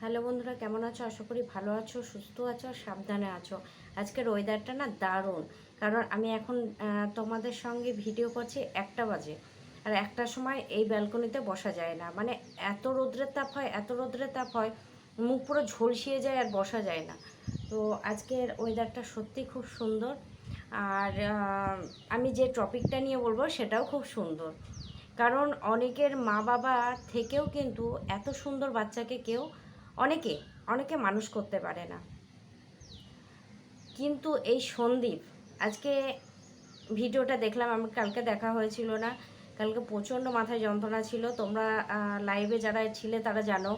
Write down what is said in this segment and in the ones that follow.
Hello বন্ধুরা, কেমন আছো? আশা করি ভালো আছো, সুস্থ আছো সাবধানে আছো। আজকের ওয়েদারটা না দারুণ। কারণ আমি এখন তোমাদের সঙ্গে ভিডিও করছি একটা বাজে। আর একটা সময় এই ব্যালকনিতে বসা যায় না। মানে এত রোদ্রের তাপ হয়, এত রোদ্রের তাপ হয়, মুখ পুরো ঝলসিয়ে যায় আর বসা যায় না। তো আজকের ওয়েদারটা সত্যি খুব সুন্দর। আর আমি যে টপিকটা নিয়ে বলব সেটাও খুব সুন্দর। কারণ অনেকের মা বাবা থেকেও কিন্তু এত সুন্দর বাচ্চাকে কেউ অনেকে অনেকে মানুষ করতে পারে না। কিন্তু এই সন্দীপ, আজকে ভিডিওটা দেখলাম, আমার কালকে দেখা হয়েছিল না। কালকে প্রচণ্ড মাথায় যন্ত্রণা ছিল। তোমরা লাইভে যারা ছিলে তারা জানো।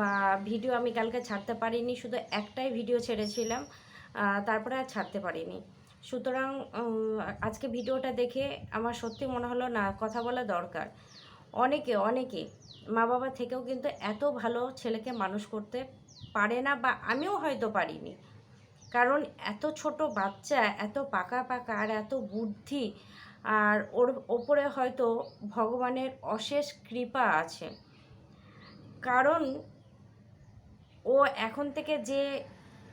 বা ভিডিও আমি কালকে ছাড়তে পারিনি, শুধু একটাই ভিডিও ছেড়েছিলাম। তারপরে আর ছাড়তে পারিনি। সুতরাং আজকে ভিডিওটা দেখে আমার সত্যি মনে হলো, না, কথা বলা দরকার। অনেকে অনেকে মা বাবা থেকেও কিন্তু এত ভালো ছেলেকে মানুষ করতে পারে না বা আমিও হয়তো পারিনি। কারণ এত ছোট বাচ্চা, এত পাকা পাকা আর এত বুদ্ধি, আর ওর ওপরে হয়তো ভগবানের অশেষ কৃপা আছে। কারণ ও এখন থেকে যে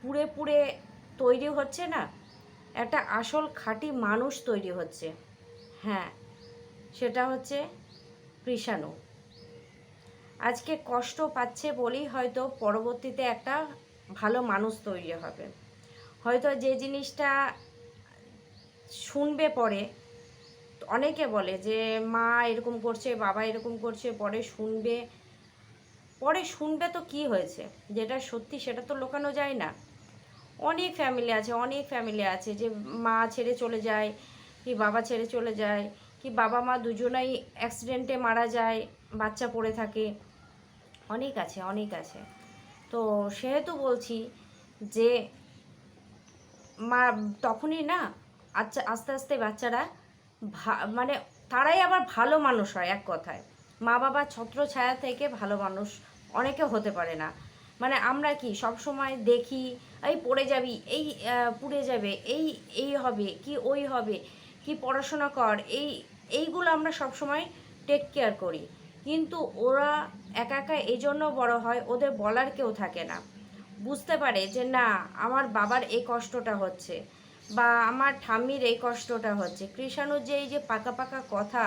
পুড়ে পুড়ে তৈরি হচ্ছে না, একটা আসল খাঁটি মানুষ তৈরি হচ্ছে। হ্যাঁ সেটা হচ্ছে কৃষাণু। আজকে কষ্ট পাচ্ছে বলেই হয়তো পরবর্তীতে একটা ভালো মানুষ তৈরি হবে। হয়তো যে জিনিসটা শুনবে পরে, অনেকে বলে যে, মা এরকম করছে, বাবা এরকম করছে, পরে শুনবে। পরে শুনবে তো কি হয়েছে? যেটা সত্যি সেটা তো লোকানো যায় না। অনেক ফ্যামিলি আছে, অনেক ফ্যামিলি আছে যে মা ছেড়ে চলে যায়, কি বাবা ছেড়ে চলে যায়। কি বাবা মা দুজনাই অ্যাক্সিডেন্টে মারা যায়, বাচ্চা পড়ে থাকে। অনেক আছে অনেক আছে। তো সেহেতু বলছি যে, মা তখনই না আচ্ছা আস্তে আস্তে বাচ্চারা ভা- মানে তারাই আবার ভালো মানুষ হয় এক কথায়। মা বাবা ছত্র ছায়া থেকে ভালো মানুষ অনেকে হতে পারে না। মানে আমরা কি সব সময় দেখি, এই পড়ে যাবি, এই পুড়ে যাবে, এই এই হবে, কি ওই হবে? কি পড়াশোনা কর, এই, এইগুলো আমরা সব সময় টেক কেয়ার করি। কিন্তু ওরা একা একা এই জন্য বড় হয়, ওদের বলার কেউ থাকে না। বুঝতে পারে যে না, আমার বাবার এই কষ্টটা হচ্ছে বা আমার ঠাম্মির এই কষ্টটা হচ্ছে। কৃষাণুর যে এই যে পাকা পাকা কথা,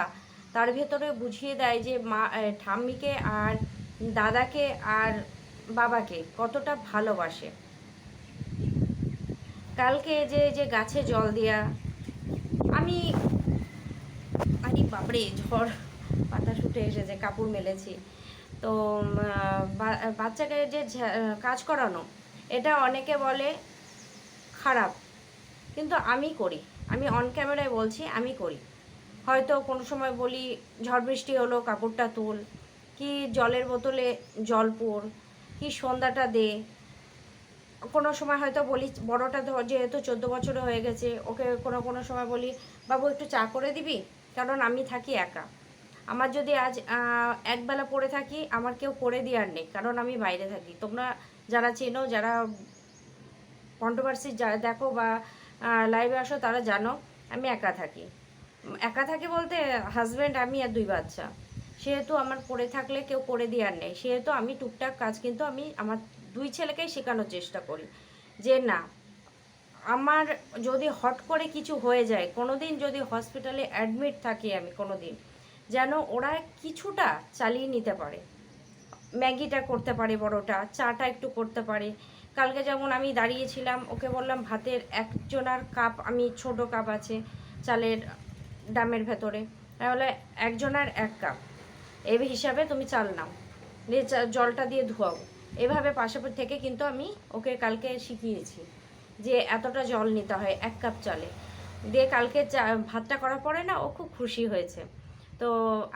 তার ভেতরে বুঝিয়ে দেয় যে মা ঠাম্মিকে আর দাদাকে আর বাবাকে কতটা ভালোবাসে। কালকে যে যে গাছে জল দেয়া আমি আরে বাপরে, ঝড় পাতা শুটে এসেছে, কাপড় মেলেছি। তো বাচ্চাকে যে কাজ করানো, এটা অনেকে বলে খারাপ। কিন্তু আমি করি। আমি অন ক্যামেরায় বলছি, আমি করি। হয়তো কোনো সময় বলি, ঝড় বৃষ্টি হলো, কাপড়টা তুল। কি জলের বোতলে জল পোর, কি সন্ধ্যাটা দে কোনো সময় হয়তো বলি, বড়টা ধর যেহেতু চোদ্দ বছর হয়ে গেছে, ওকে কোনো কোনো সময় বলি, বাবু, একটু চা করে দিবি? কারণ আমি থাকি একা। আমার যদি আজ একবেলা পড়ে থাকি, আমার কেউ করে দেওয়ার নেই, কারণ আমি বাইরে থাকি। তোমরা যারা চেনো, যারা কন্ট্রোভার্সি যারা দেখো বা লাইভে আসো, তারা জানো, আমি একা থাকি। একা থাকি বলতে হাজব্যান্ড আমি আর দুই বাচ্চা। সেহেতু আমার পড়ে থাকলে কেউ করে দেওয়ার নেই। সেহেতু আমি টুকটাক কাজ, কিন্তু আমি আমার দুই ছেলেকেই শেখানোর চেষ্টা করি যে না, আমার যদি হট করে কিছু হয়ে যায় কোনো দিন যদি হসপিটালে অ্যাডমিট থাকি আমি কোনো দিন যেন ওরা কিছুটা চালিয়ে নিতে পারে। ম্যাগিটা করতে পারে বড়টা, চাটা একটু করতে পারে। কালকে যেমন আমি দাঁড়িয়েছিলাম, ওকে বললাম, ভাতের একজনার কাপ, আমি ছোট কাপ আছে চালের ডামের ভেতরে। তাহলে একজনার এক কাপ। এই হিসাবে তুমি চাল নাও। দিয়ে জলটা দিয়ে ধোয়াও। এভাবে পাশাপাশি থেকে কিন্তু আমি ওকে কালকে শিখিয়েছি যে এতটা জল নিতে হয়, এক কাপ চালে। দিয়ে কালকে ভাতটা করার পরে না ও খুব খুশি হয়েছে। তো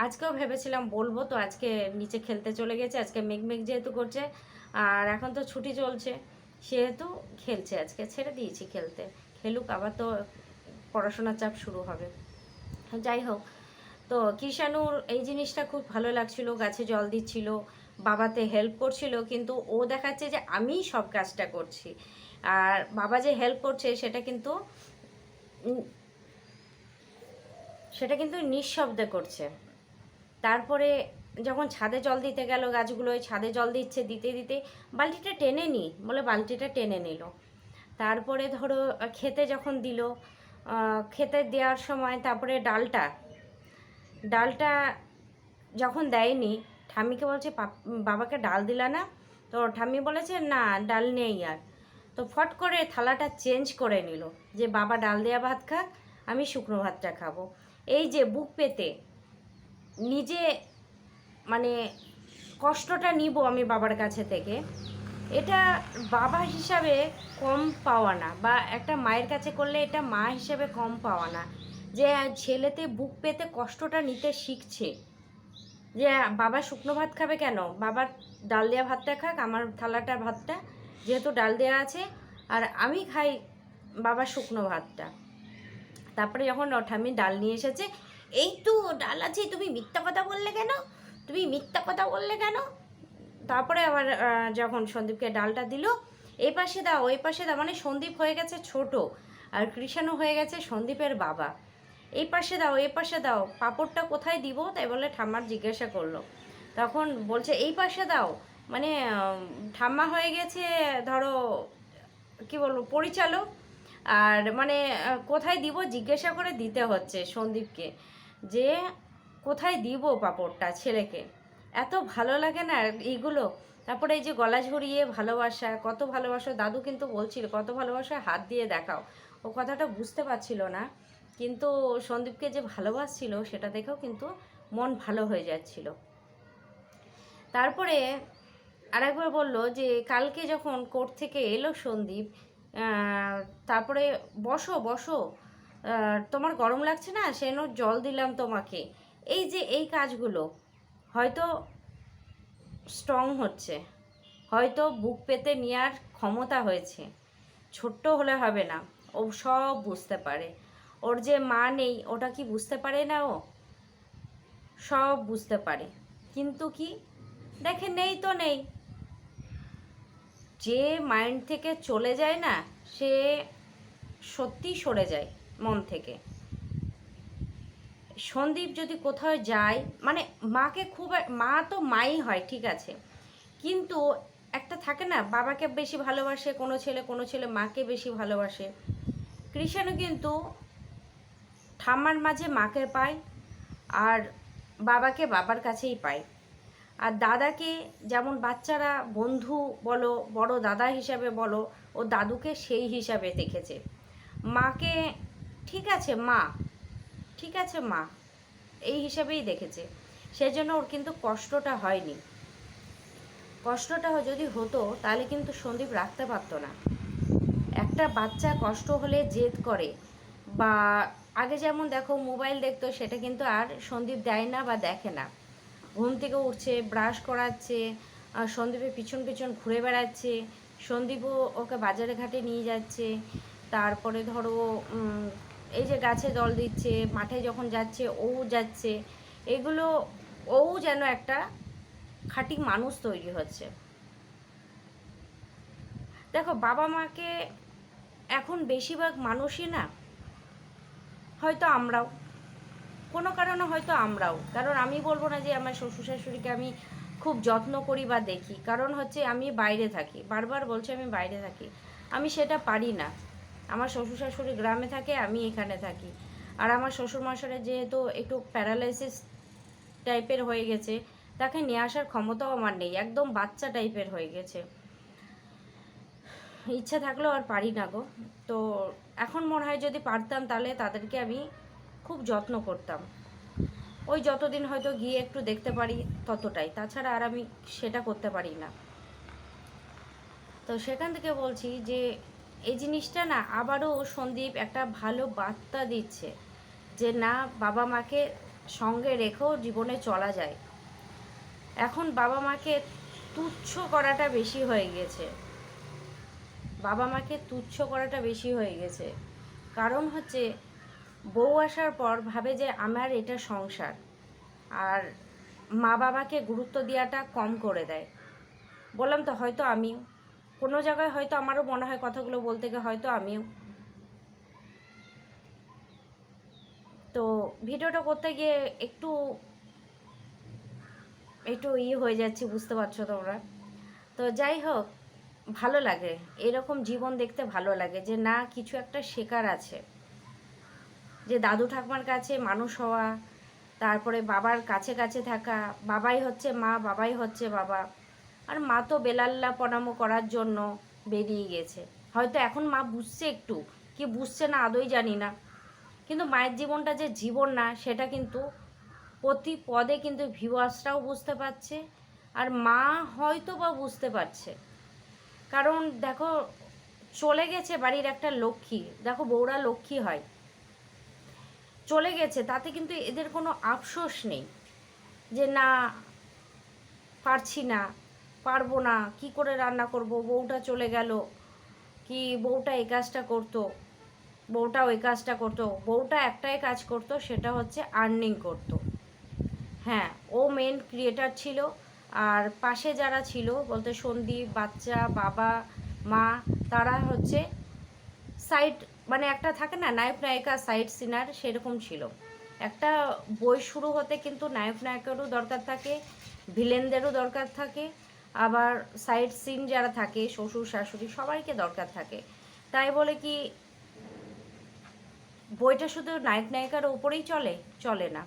আজকেও ভেবেছিলাম বলব, তো আজকে নিচে খেলতে চলে গেছে, আজকে মেঘ মেঘ যেহেতু করছে, আর এখন তো ছুটি চলছে, সেহেতু খেলছে আজকে, ছেড়ে দিয়েছি খেলতে। খেলুক, আবার তো পড়াশোনার চাপ শুরু হবে। যাই হোক, তো কিষাণুর এই জিনিসটা খুব ভালো লাগছিল, গাছে জল দিচ্ছিল বাবাতে হেল্প করছিল, কিন্তু ও দেখাচ্ছে যে আমিই সব কাজটা করছি। আর বাবা যে হেল্প করছে, সেটা কিন্তু সেটা কিন্তু নিঃশব্দে করছে। তারপরে যখন ছাদে জল দিতে গেল গাছগুলোয় ছাদে জল দিচ্ছে, দিতে দিতে বালতিটা টেনে নি, বলে বালতিটা টেনে নিল। তারপরে ধরো খেতে যখন দিল খেতে দেওয়ার সময় তারপরে ডালটা ডালটা যখন দেয়নি ঠাম্মিকে বলছে, "পাপ- বাবাকে ডাল দিলা না? তো ঠাম্মি বলেছে, না, ডাল নেই আর। তো ফট করে থালাটা চেঞ্জ করে নিল, যে, বাবা ডাল দেওয়া ভাত খাক, আমি শুকনো ভাতটা খাব। এই যে বুক পেতে, নিজে মানে কষ্টটা নিব আমি বাবার কাছে থেকে, এটা বাবা হিসাবে কম পাওয়া না, বা একটা মায়ের কাছে করলে এটা মা হিসাবে কম পাওয়া না, যে, ছেলেতে বুক পেতে কষ্টটা নিতে শিখছে। যে বাবা শুকনো ভাত খাবে কেন? বাবার ডাল দেওয়া ভাতটা খাক, আমার থালাটা ভাতটা, যেহেতু ডাল দেওয়া আছে, আর আমি খাই বাবার শুকনো ভাতটা। তারপরে যখন ঠাম্মি ডাল নিয়ে এসেছে, এই তো ডাল আছে, তুমি মিথ্যা কথা বললে কেন? তুমি মিথ্যা কথা বললে কেন? তারপরে আবার যখন সন্দীপকে ডালটা দিল, এই পাশে দাও ওই পাশে দাও। মানে সন্দীপ হয়ে গেছে ছোট, আর কৃষাণু হয়ে গেছে সন্দীপের বাবা। এই পাশে দাও, এই পাশে দাও, পাপড়টা কোথায় দিব? তাই বলে ঠাম্মার জিজ্ঞাসা করল। তখন বলছে, এই পাশে দাও। মানে ঠাম্মা হয়ে গেছে, ধরো, কি বলব, পরিচালক। আর মানে কোথায় দিব জিজ্ঞাসা করে দিতে হচ্ছে সন্দীপকে যে, কোথায় দিব পাপড়টা ছেলেকে? এত ভালো লাগে না এইগুলো। তারপরে এই যে গলা ঝরিয়ে ভালোবাসা, কত ভালোবাসা। দাদু কিন্তু বলছিল, কত ভালোবাসা, হাত দিয়ে দেখাও। ও কথাটা বুঝতে পারছিল না। কিন্তু সন্দীপকে যে ভালোবাসছিল, সেটা দেখেও কিন্তু মন ভালো হয়ে যাচ্ছিল। তারপরে আরেকবার বলল যে, কালকে যখন কোর্ট থেকে এলো সন্দীপ তারপরে বসো বসো তোমার গরম লাগছে না? সেন, জল দিলাম তোমাকে। এই যে, এই কাজগুলো, হয়তো স্ট্রং হচ্ছে, হয়তো বুক পেতে নেওয়ার ক্ষমতা হয়েছে, ছোট্ট হলে হবে না, ও সব বুঝতে পারে। ওর যে মা নেই, ওটা কি বুঝতে পারে না ও? সব বুঝতে পারে। কিন্তু কি? দেখে নেই তো নেই। যে মাইন্ড থেকে চলে যায় না, সে সত্যি সরে যায় মন থেকে। সন্দীপ যদি কোথাও যায় মানে মাকে খুব মা তো মাই হয়, ঠিক আছে। কিন্তু একটা থাকে না, বাবাকে বেশি ভালোবাসে, কোনো ছেলে কোনো ছেলে মাকে বেশি ভালোবাসে। কৃষাণও কিন্তু ঠাম্মার মাঝে মাকে পায় আর বাবাকে বাবার কাছেই পায়। আর দাদাকে যেমন বাচ্চারা বন্ধু বলো, বড় দাদা হিসাবে বলো, ও দাদুকে সেই হিসাবে দেখেছে। মাকে, ঠিক আছে মা, ঠিক আছে মা। এই হিসাবেই দেখেছে। সেজন্য ওর কিন্তু কষ্টটা হয়নি। কষ্টটা যদি হতো, তাহলে কিন্তু সন্দীপ রাখতে পারতো না। একটা বাচ্চা কষ্ট হলে জেদ করে বা আগে যেমন দেখো মোবাইল দেখতো, সেটা কিন্তু আর সন্দীপ দেয় না বা দেখে না। ঘুম থেকে উঠছে ব্রাশ করাচ্ছে সন্দীপের পিছন পিছন ঘুরে বেড়াচ্ছে, সন্দীপও ওকে বাজারে ঘাটে নিয়ে যাচ্ছে, তারপরে ধরো এই যে গাছে জল দিচ্ছে, মাঠে যখন যাচ্ছে, ও যাচ্ছে, এগুলো ও যেন একটা খাঁটি মানুষ তৈরি হচ্ছে। দেখো বাবা মাকে এখন বেশিরভাগ মানুষই না হয়তো আমরাও। কোনো কারণে হয়তো আমরাও। কারণ আমি বলব না যে আমার শ্বশুর শাশুড়িকে আমি খুব যত্ন করি বা দেখি। কারণ হচ্ছে আমি বাইরে থাকি। বারবার বলছে আমি বাইরে থাকি। আমি সেটা পারি না। আমার শ্বশুর শাশুড়ি গ্রামে থাকে, আমি এখানে থাকি। আর আমার শ্বশুর যেহেতু একটু প্যারালাইসিস টাইপের হয়ে গেছে, তাকে নিয়ে আসার ক্ষমতাও আমার নেই। একদম বাচ্চা টাইপের হয়ে গেছে। ইচ্ছা থাকলেও আর পারি না গো। তো এখন মনে হয় যদি পারতাম তাহলে তাদেরকে আমি খুব যত্ন করতাম। ওই যতদিন হয়তো গিয়ে একটু দেখতে পারি ততটাই। তাছাড়া আর আমি সেটা করতে পারি না। তো সেখান থেকে বলছি যে, এই জিনিসটা না আবারও সন্দীপ একটা ভালো বার্তা দিচ্ছে যে, না, বাবা মাকে সঙ্গে রেখেও জীবনে চলা যায়। এখন বাবা মাকে তুচ্ছ করাটা বেশি হয়ে গেছে বাবা মাকে তুচ্ছ করাটা বেশি হয়ে গেছে। কারণ হচ্ছে, বউ আসার পর ভাবে যে আমার এটা সংসার, আর মা বাবাকে গুরুত্ব দেওয়াটা কম করে দেয়। বললাম, তো হয়তো আমিও। কোনো জায়গায় হয়তো আমারও মনে হয় কথাগুলো বলতে গিয়ে হয়তো আমিও। তো ভিডিওটা করতে গিয়ে একটু একটু ইয়ে হয়ে যাচ্ছি, বুঝতে পারছ তোমরা। তো যাই হোক ভালো লাগে। এরকম জীবন দেখতে ভালো লাগে যে, না, কিছু একটা শেখার আছে। যে, দাদু ঠাকুমার কাছে মানুষ হওয়া, তারপরে বাবার কাছে কাছে থাকা, বাবাই হচ্ছে মা, বাবাই হচ্ছে বাবা। আর মা তো বেলাল্লা প্রণামও করার জন্য বেরিয়ে গেছে। হয়তো এখন মা বুঝছে একটু, কি বুঝছে না আদৌ জানি না। কিন্তু মায়ের জীবনটা যে জীবন না, সেটা কিন্তু প্রতি পদে কিন্তু ভিউয়ার্সরাও বুঝতে পারছে। আর মা হয়তো বা বুঝতে পারছে। কারণ দেখো, চলে গেছে বাড়ির একটা লক্ষ্মী। দেখো, বউরা লক্ষ্মী হয়। চলে গেছে, তাতে কিন্তু এদের কোনো আফসোস নেই যে, না, পারছি না, পারব না, কি করে রান্না করব? বউটা চলে গেল, কি বউটা এই কাজটা করতো? বউটা ওই কাজটা করতো। বউটা একটাই কাজ করতো, সেটা হচ্ছে আর্নিং করতো। হ্যাঁ ও মেন ক্রিয়েটার ছিল। আর পাশে যারা ছিল, বলতে সন্দীপ, বাচ্চা, বাবা, মা, তারা হচ্ছে সাইড মানে একটা থাকে না, নায়ক, নায়িকা সাইড সিনার সেরকম ছিল। একটা বই শুরু হতে কিন্তু নায়ক, নায়িকারও দরকার থাকে, ভিলেনদেরও দরকার থাকে, আবার সাইড সিন যারা থাকে, শ্বশুর, শাশুড়ি, সবাইকে দরকার থাকে। তাই বলে কি, বইটা শুধু নায়ক, নায়িকার উপরেই চলে? চলে না।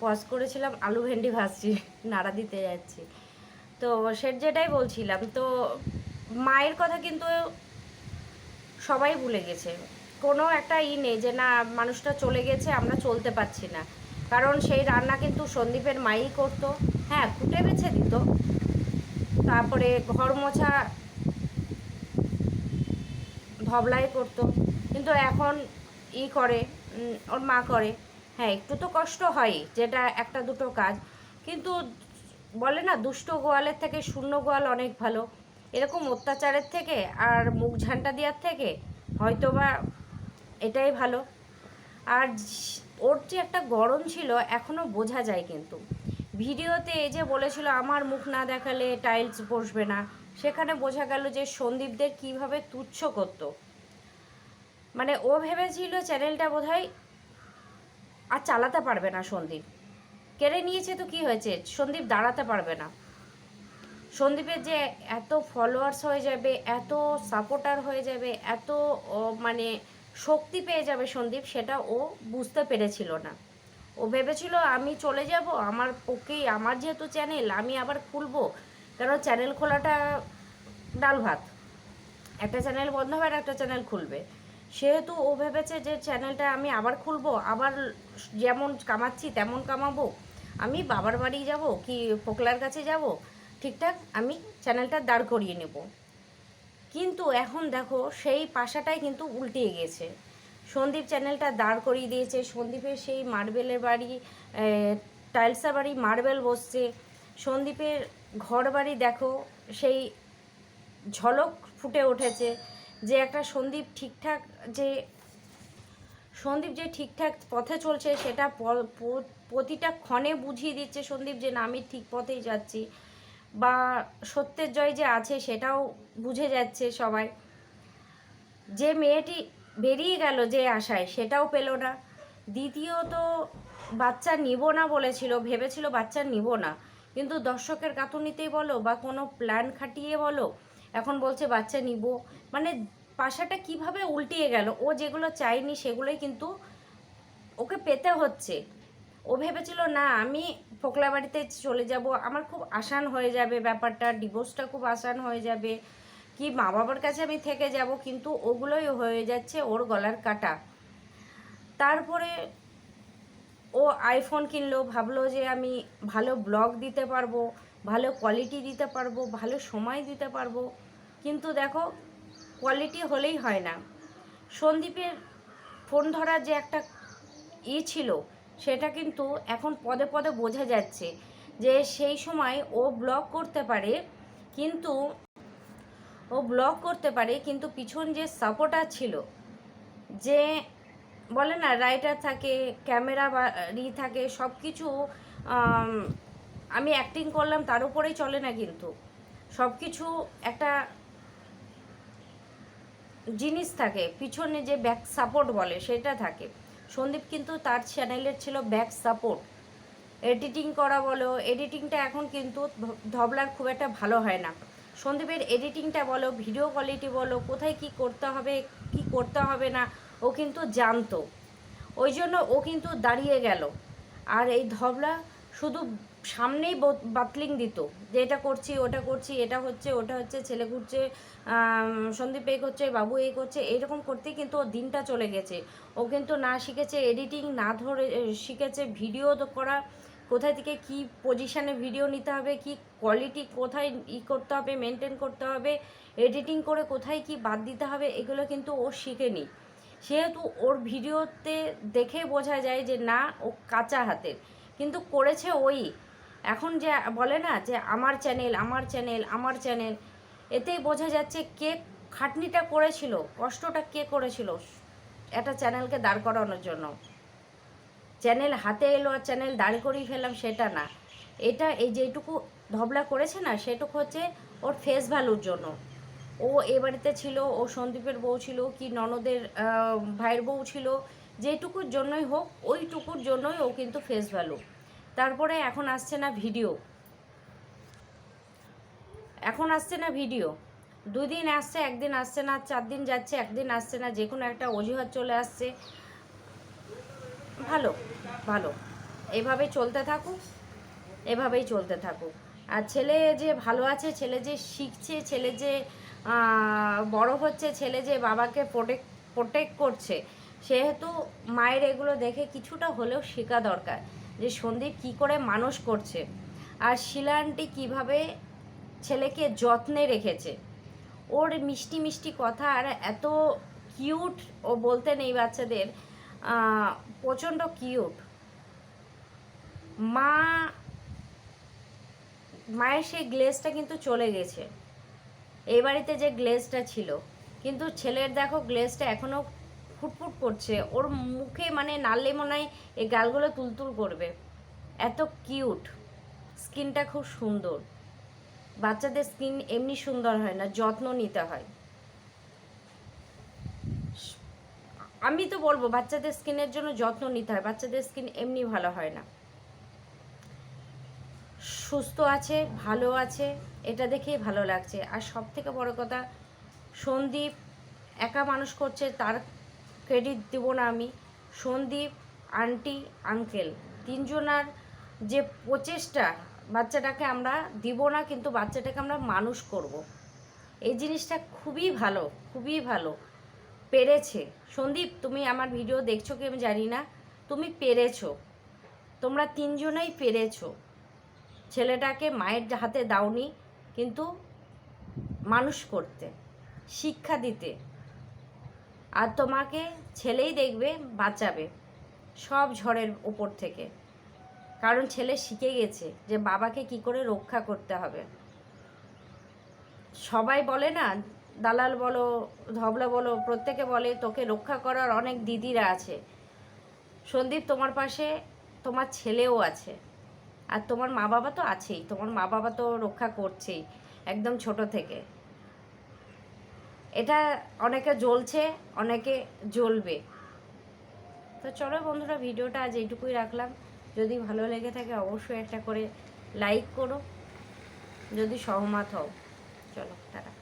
পজ করেছিলাম, আলু ভেন্ডি ভাজছি, নাড়া দিতে যাচ্ছি। তো সে যেটাই বলছিলাম, তো মায়ের কথা কিন্তু সবাই ভুলে গেছে। কোনো একটা ই নেই যে, না, মানুষটা চলে গেছে, আমরা চলতে পারছি না। কারণ সেই রান্না কিন্তু সন্দীপের মাই করতো। হ্যাঁ কুটে বেছে দিত। তারপরে ঘর মোছা ধবলাই করতো। কিন্তু এখন ই করে ওর মা করে। হ্যাঁ একটু তো কষ্ট হয় যেটা একটা দুটো কাজ। কিন্তু বলে না, দুষ্ট গোয়ালের থেকে শূন্য গোয়াল অনেক ভালো। এরকম অত্যাচারের থেকে আর মুখ ঝান্টা দেওয়ার থেকে হয়তো বা এটাই ভালো। আর ওর যে একটা গরম ছিল এখনও বোঝা যায় কিন্তু। ভিডিওতে এই যে বলেছিল, আমার মুখ না দেখালে টাইলস বসবে না। সেখানে বোঝা গেল যে সন্দীপদের কীভাবে তুচ্ছ করতো। মানে ও ভেবেছিল চ্যানেলটা বোধহয় আর চালাতে পারবে না সন্দীপ। কেড়ে নিয়েছে তো কি হয়েছে? সন্দীপ দাঁড়াতে পারবে না। সন্দীপের যে এত ফলোয়ার্স হয়ে যাবে, এত সাপোর্টার হয়ে যাবে, এত মানে শক্তি পেয়ে যাবে সন্দীপ, সেটা ও বুঝতে পেরেছিল না। ও ভেবেছিল, আমি চলে যাব, আমার পক্ষেই আমার যেহেতু চ্যানেল আমি আবার খুলবো। কারণ চ্যানেল খোলাটা ডাল ভাত। একটা চ্যানেল বন্ধ হবে আর একটা চ্যানেল খুলবে। সেহেতু ও ভেবেছে যে চ্যানেলটা আমি আবার খুলবো, আবার যেমন কামাচ্ছি, তেমন কামাবো। আমি বাবার বাড়ি যাব কি পোকলার কাছে যাব, ঠিকঠাক আমি চ্যানেলটা দাঁড় করিয়ে নেব। কিন্তু এখন দেখো, সেই পাশাটাই কিন্তু উল্টিয়ে গেছে। সন্দীপ চ্যানেলটা দাঁড় করিয়ে দিয়েছে। সন্দীপের সেই মার্বেলের বাড়ি টাইলসের বাড়ি, মার্বেল বসছে। সন্দীপের ঘর বাড়ি দেখো, সেই ঝলক ফুটে উঠেছে যে একটা সন্দীপ ঠিকঠাক যে সন্দীপ যে ঠিকঠাক পথে চলছে সেটা প্রতিটা ক্ষণে বুঝিয়ে দিচ্ছে সন্দীপ যে না, আমি ঠিক পথেই যাচ্ছি। বা সত্যের জয় যে আছে সেটাও বুঝে যাচ্ছে সবাই। যে মেয়েটি বেরিয়ে গেল যে আশায় সেটাও পেল না। দ্বিতীয়ত, বাচ্চা নিব না বলেছিল, ভেবেছিল বাচ্চা নিব না। কিন্তু দর্শকের কাতুনিতেই বলো বা কোনো প্ল্যান খাটিয়ে বলো, এখন বলছে বাচ্চা নিব। মানে পাশাটা কীভাবে উল্টিয়ে গেল? ও যেগুলো চাইনি সেগুলোই কিন্তু ওকে পেতে হচ্ছে। ও ভেবেছিল, না, আমি ফোকলা বাড়িতে চলে যাব। আমার খুব আসান হয়ে যাবে ব্যাপারটা, ডিভোর্সটা খুব আসান হয়ে যাবে। কি মা বাবার কাছে আমি থেকে যাব? কিন্তু ওগুলোই হয়ে যাচ্ছে ওর গলার কাটা। তারপরে ও আইফোন কিনলো, ভাবলো যে আমি ভালো ব্লগ দিতে পারব, ভালো কোয়ালিটি দিতে পারব, ভালো সময় দিতে পারব। কিন্তু দেখো কোয়ালিটি হলেই হয় না। সন্দীপের ফোন ধরার যে একটা ই ছিল, সেটা কিন্তু এখন পদে পদে বোঝা যাচ্ছে যে সেই সময় ও ব্লগ করতে পারে, কিন্তু ও ব্লগ করতে পারে, কিন্তু পিছন যে সাপোর্টার ছিল, যে বলে না রাইটার থাকে ক্যামেরা বাড়ি থাকে সব কিছু আমি অ্যাক্টিং করলাম, তার উপরেই চলে না কিন্তু। সব কিছু একটা জিনিস থাকে, পিছনে যে ব্যাক সাপোর্ট বলে সেটা থাকে। সন্দীপ কিন্তু তার চ্যানেলের ছিল ব্যাক সাপোর্ট এডিটিং করা বলো এডিটিংটা এখন কিন্তু ধবলার খুব একটা ভালো হয় না। সন্দীপের এডিটিংটা বলো ভিডিও কোয়ালিটি বলো, কোথায় কি করতে হবে, কি করতে হবে না, ও কিন্তু জানতো। ওই জন্য ও কিন্তু দাঁড়িয়ে গেল। আর এই ধবলা শুধু সামনেই বাতলিং দিত যে এটা করছি, ওটা করছি, এটা হচ্ছে, ওটা হচ্ছে, ছেলে ঘুরছে সন্দীপ এই করছে, বাবু এই করছে এরকম করতেই কিন্তু ওর দিনটা চলে গেছে। ও কিন্তু না শিখেছে এডিটিং না ধরে শিখেছে ভিডিও করা। কোথায় থেকে কি পজিশানে ভিডিও নিতে হবে, কি কোয়ালিটি কোথায় ই করতে হবে মেনটেন করতে হবে এডিটিং করে কোথায় কি বাদ দিতে হবে, এগুলো কিন্তু ও শিখেনি। সেহেতু ওর ভিডিওতে দেখে বোঝা যায় যে না, ও কাঁচা হাতের। কিন্তু করেছে ওই। এখন যে বলে না যে আমার চ্যানেল আমার চ্যানেল আমার চ্যানেল এতেই বোঝা যাচ্ছে কে খাটনিটা করেছিল, কষ্টটা কে করেছিল একটা চ্যানেলকে দাঁড় করানোর জন্য। চ্যানেল হাতে এলো আর চ্যানেল দাঁড় করিয়ে ফেললাম সেটা না। এটা এই যেটুকু ধবলা করেছে না, সেটুকু হচ্ছে ওর ফেস ভ্যালুর জন্য। ও এ বাড়িতে ছিল, ও সন্দীপের বউ ছিল কি ননদের ভাইয়ের বউ ছিল, যেটুকুর জন্যই হোক, ওইটুকুর জন্যই ও কিন্তু ফেস ভ্যালু তারপরে এখন আসছে না ভিডিও। এখন আসছে না ভিডিও। দুই দিন আসছে, একদিন আসছে না, চার দিন যাচ্ছে, একদিন আসছে না, যে কোনো একটা অজুহাত চলে আসছে। ভালো ভালো। এভাবেই চলতে থাকুক, এভাবেই চলতে থাকুক। আর ছেলে যে ভালো আছে, ছেলে যে শিখছে, ছেলে যে বড় হচ্ছে, ছেলে যে বাবাকে প্রোটেক্ট প্রোটেক্ট করছে, সেহেতু মায়ের এগুলো দেখে কিছুটা হলেও শেখা দরকার। যে সন্দীপ কী করে মানুষ করছে আর শিলা আন্টি কীভাবে ছেলেকে যত্নে রেখেছে। ওর মিষ্টি মিষ্টি কথা আর এত কিউট ও বলতে নেই বাচ্চাদের প্রচণ্ড কিউট। মা, মায়ের সেই গ্লেজটা কিন্তু চলে গেছে। এই বাড়িতে যে গ্লেজটা ছিল, কিন্তু ছেলের দেখো গ্লেজটা এখনও ফুটফুট করছে। ওর মুখে মানে নাললে মনে হয় এই গালগুলো তুলতুল করবে। এত কিউট। স্কিনটা খুব সুন্দর। বাচ্চাদের স্কিন এমনি সুন্দর হয় না, যত্ন নিতে হয়। আমি তো বলব, বাচ্চাদের স্কিনের জন্য যত্ন নিতে হয়। বাচ্চাদের স্কিন এমনি ভালো হয় না। সুস্থ আছে, ভালো আছে, এটা দেখেই ভালো লাগছে। আর সব থেকে বড় কথা, সন্দীপ একা মানুষ করছে, তার ক্রেডিট দেব না আমি। সন্দীপ আন্টি আঙ্কেল তিনজনার যে প্রচেষ্টা, বাচ্চাটাকে আমরা দিব না, কিন্তু বাচ্চাটাকে আমরা মানুষ করব। এই জিনিসটা খুবই ভালো খুবই ভালো। পেরেছে। সন্দীপ, তুমি আমার ভিডিও দেখছ কি আমি জানি না। তুমি পেরেছ। তোমরা তিনজনেই পেরেছ। ছেলেটাকে মায়ের হাতে দাওনি, কিন্তু মানুষ করতে, শিক্ষা দিতে। আর তোমাকে ছেলেই দেখবে, বাঁচাবে সব ঝড়ের ওপর থেকে। কারণ ছেলে শিখে গেছে যে বাবাকে কি করে রক্ষা করতে হবে। সবাই বলে না, দালাল বলো, ধবলা বলো, প্রত্যেকে বলে, তোকে রক্ষা করার অনেক দিদিরা আছে। সন্দীপ তোমার পাশে, তোমার ছেলেও আছে। আর তোমার মা বাবা তো আছেই, তোমার মা বাবা তো রক্ষা করছেই, একদম ছোট থেকে। এটা অনেকে জ্বলছে, অনেকে জ্বলবে। তো চলো বন্ধুরা, ভিডিওটা আজ এইটুকুই রাখলাম। যদি ভালো লেগে থাকে অবশ্যই একটা করে লাইক করো। যদি সহমত হও, চলো, টাটা।